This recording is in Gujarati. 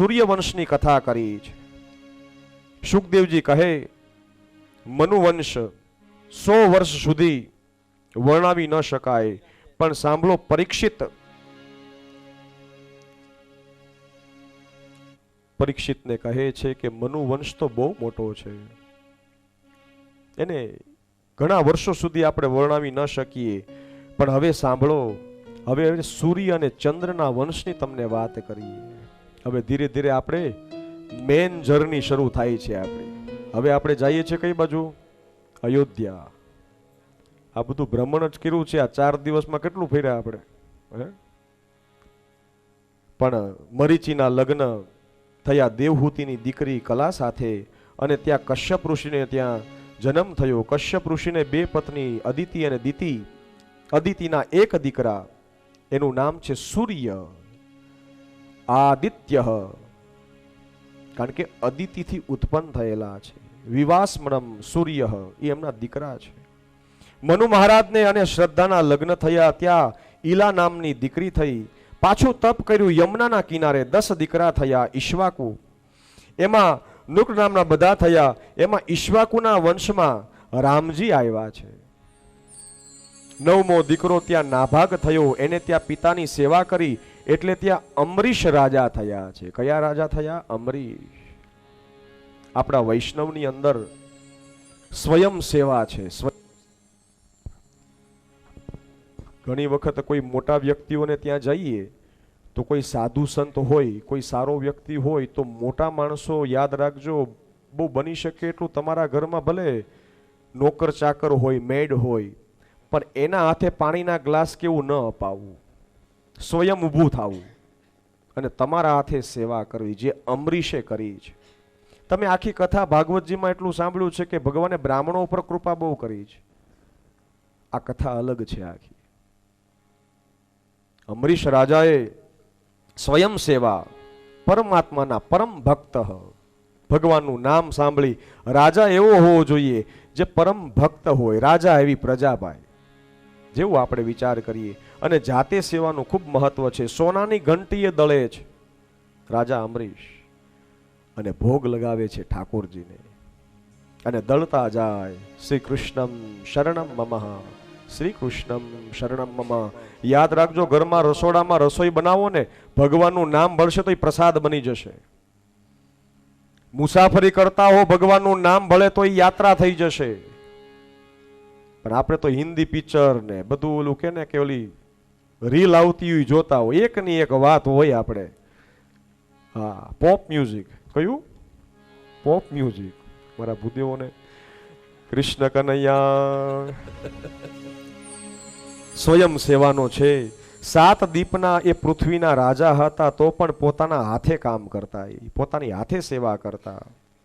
સૂર્યવંશની કથા કરી છે. સુખદેવજી કહે, મનુવંશ સો વર્ષ સુધી વર્ણવી ન શકાય, પણ સાંભળો પરીક્ષિત. પરીક્ષિતને કહે છે કે, મનુવંશ તો બહુ મોટો છે. એને ઘણા વર્ષો સુધી આપણે વર્ણવી ન શકીએ, પણ હવે સાંભળો, હવે સૂર્ય અને ચંદ્રના વંશની તમને વાત કરીએ. હવે ધીરે ધીરે આપણે મેન જર્ની શરૂ થાય છે આપણે. હવે આપણે જઈએ છીએ કઈ બાજુ? અયોધ્યા. આ બધું ભ્રમણ જ કર્યું છે. આ ચાર દિવસમાં કેટલું ફર્યા આપણે? હે? પણ મરીચીના લગ્ન થયા, દેવહૂતિની દીકરી કલા સાથે અને ત્યાં કશ્યપ ઋષિને ત્યાં જન્મ થયો. કશ્યપ ઋષિને બે પત્ની, અદિતિ અને દિતિ. અદિતિના એક દીકરા. એનું નામ છે સૂર્ય. આદિત્ય. કારણ કે અદિતિથી ઉત્પન્ન થયેલા છે. વિવાસમણમ સૂર્ય. એ એમના દીકરા છે. મનુ મહારાજને અને શ્રદ્ધાના લગ્ન થયા ત્યાં ઈલા નામની દીકરી થઈ. પાછું તપ કર્યું યમુનાના કિનારે દસ દીકરા થયા ઈશ્વાકુ. એમાં નુક નામના બધા થયા. એમાં ઈશ્વાકુના વંશમાં રામજી આવ્યા છે. નવમો દીકરો ત્યાં નાભાગ થયો. એને ત્યાં પિતાની સેવા કરી. એટલે ત્યાં અમરીશ રાજા થયા છે. કયા રાજા થયા? અમરીશ. આપણા વૈષ્ણવની અંદર સ્વયં સેવા છે. ઘણી વખત કોઈ મોટા વ્યક્તિઓને ત્યાં જઈએ તો કોઈ સાધુ સંત હોય, કોઈ સારો વ્યક્તિ હોય તો મોટા માણસો યાદ રાખજો, બહુ બની શકે એટલું તમારા ઘરમાં ભલે નોકર ચાકર હોય, મેડ હોય, પણ એના હાથે પાણીના ગ્લાસ કેવું ન અપાવવું. સ્વયં ઊભું થવું અને તમારા હાથે સેવા કરવી જે અમરીશે કરી છે તમે આખી કથા ભાગવતજીમાં એટલું સાંભળ્યું છે કે ભગવાને બ્રાહ્મણો ઉપર કૃપા બહુ કરી છે આ કથા અલગ છે આખી. અમરીશ રાજાએ સ્વયં સેવા પરમાત્માના પરમ ભક્ત ભગવાનનું નામ સાંભળી. રાજા એવો હોવો જોઈએ જે પરમ ભક્ત હોય, રાજા એવી પ્રજાભાઈ જેવું આપણે વિચાર કરીએ. અને જાતે સેવાનું ખૂબ મહત્વ છે. સોનાની ઘંટીએ દળે છે. રાજા અમરીશ અને ભોગ લગાવે છે ઠાકોરજીને. અને દળતા જાય શ્રી કૃષ્ણમ શરણમ મમઃ. શ્રી કૃષ્ણમ શરણમ મમ. યાદ રાખજો ઘરમાં રસોડામાં રસોઈ બનાવો ને, ભગવાનનું નામ ભળશે તો એ પ્રસાદ બની જશે. મુસાફરી કરતા હો ભગવાનનું નામ ભળે તો એ યાત્રા થઈ જશે. પણ આપણે તો હિન્દી પિક્ચર ને બધું ઓલું કે ને કે ઓલી રીલ આવતી હોય જોતા હોય એક ની એક વાત હોય આપણે. હા પોપ મ્યુઝિક કયું? પોપ મ્યુઝિક મારા ભૂદેવોને. કૃષ્ણ કનૈયા. સ્વયં સેવાનો છે. સાત દીપના એ પૃથ્વીના રાજા હતા, તો પણ પોતાના હાથે કામ કરતા. એ પોતાની હાથે સેવા કરતા.